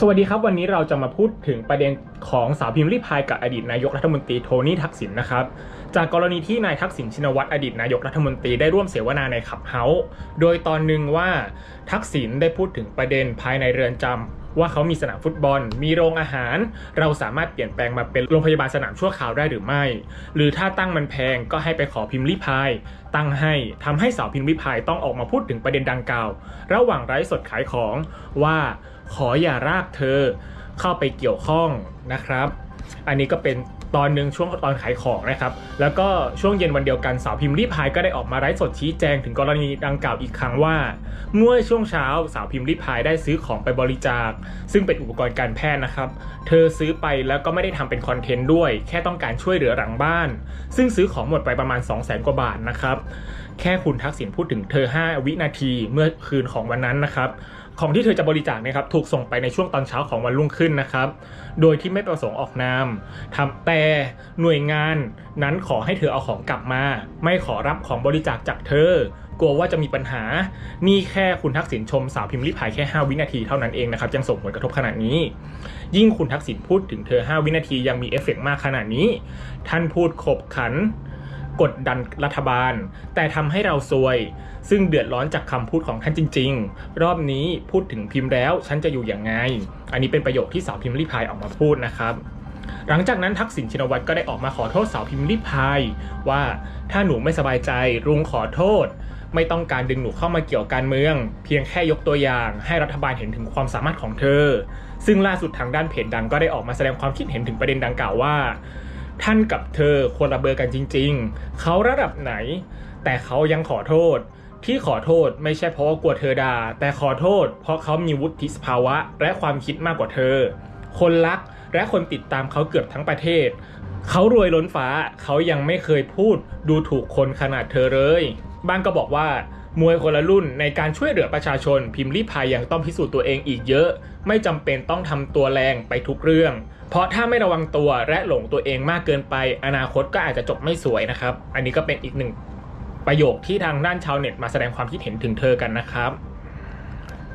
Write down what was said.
สวัสดีครับ วันนี้เราจะมาพูดถึงประเด็นของสาวพิมพ์ริพายกับอดีตนายกรัฐมนตรีโทนี่ทักษิณนะครับ จากกรณีที่นายทักษิณชินวัตรอดีตนายกรัฐมนตรีได้ร่วมเสวนาในขับเฮาโดยตอนหนึ่งว่าทักษิณได้พูดถึงประเด็นภายในเรือนจำ ว่าเขามีสนามฟุตบอล มีโรงอาหาร เราสามารถเปลี่ยนแปลงมาเป็นโรงพยาบาลสนามชั่วคราวได้หรือไม่ หรือถ้าตั้งมันแพงก็ให้ไปขอพิมพ์ริพาย ตั้งให้ทำให้สาวพิมพ์ริพายต้องออกมาพูดถึงประเด็นดังกล่าว ระหว่างไร้สดขายของว่าขออย่ารากเธอเข้าไปเกี่ยวข้องนะครับ อันนี้ก็เป็น ตอนหนึ่งช่วงตอนขายของนะครับแล้วก็ช่วงเย็นวันเดียวกันสาวพิมพ์รีพายก็ได้ออกมาไลฟ์สดชี้แจงถึงกรณีดังกล่าวอีกครั้งว่า เมื่อช่วงเช้าสาวพิมพ์รีพายได้ซื้อของไปบริจาค ซึ่งเป็นอุปกรณ์การแพทย์นะครับ เธอซื้อไปแล้วก็ไม่ได้ทำเป็นคอนเทนต์ด้วย แค่ต้องการช่วยเหลือหลังบ้าน ซึ่งซื้อของหมดไปประมาณ 2 0 0 0 0 0กว่าบาทนะครับแค่คุณทักษิณพูดถึงเธอ 5 วินาทีเมื่อคืนของวันนั้นนะครับ ของที่เธอจะบริจาคนะครับถูกส่งไปในช่วงตอนเช้าของวันรุ่งขึ้นนะครับ โดยที่ไม่ประสงค์ออกนามทำแต่หน่วยงานนั้นขอให้เธอเอาของกลับมา ไม่ขอรับของบริจาคจากเธอ กลัวว่าจะมีปัญหา นี่แค่คุณทักษิณชมสาวพิมพ์ริพายแค่ 5 วินาทีเท่านั้นเองนะครับยังส่งผลกระทบขนาดนี้ ยิ่งคุณทักษิณพูดถึงเธอ 5 วินาทียังมีเอฟเฟกต์มากขนาดนี้ ท่านพูดขบขัน กดดันรัฐบาล แต่ทำให้เราซวย ซึ่งเดือดร้อนจากคำพูดของท่านจริง ๆ รอบนี้พูดถึงพิมพ์แล้ว ฉันจะอยู่อย่างไง อันนี้เป็นประโยคที่สาวพิมพ์ริพายออกมาพูดนะครับหลังจากนั้นทักษิณชินวัตรก็ได้ออกมาขอโทษสาวพิมพ์ริพายว่าถ้าหนูไม่สบายใจรุงขอโทษ ไม่ต้องการดึงหนูเข้ามาเกี่ยวการเมือง เพียงแค่ยกตัวอย่างให้รัฐบาลเห็นถึงความสามารถของเธอ ซึ่งล่าสุดทางด้านเพจดังก็ได้ออกมาแสดงความคิดเห็นถึงประเด็นดังกล่าวว่า ท่านกับเธอควรระเบอกันจริง ๆ เขาระดับไหน แต่เขายังขอโทษ ที่ขอโทษไม่ใช่เพราะว่ากลัวเธอด่า แต่ขอโทษ เพราะเขามีวุฒิภาวะและความคิดมากกว่าเธอ คนรักและคนติดตามเขาเกือบทั้งประเทศ เขารวยล้นฟ้า เขายังไม่เคยพูดดูถูกคนขนาดเธอเลย บ้างก็บอกว่า มวยคนละรุ่นในการช่วยเหลือประชาชน พิมพ์รีพายยังต้องพิสูจน์ตัวเองอีกเยอะ ไม่จำเป็นต้องทำตัวแรงไปทุกเรื่อง เพราะถ้าไม่ระวังตัวและหลงตัวเองมากเกินไป อนาคตก็อาจจะจบไม่สวยนะครับ อันนี้ก็เป็นอีกหนึ่งประโยคที่ทางด้านชาวเน็ตมาแสดงความคิดเห็นถึงเธอกันนะครับ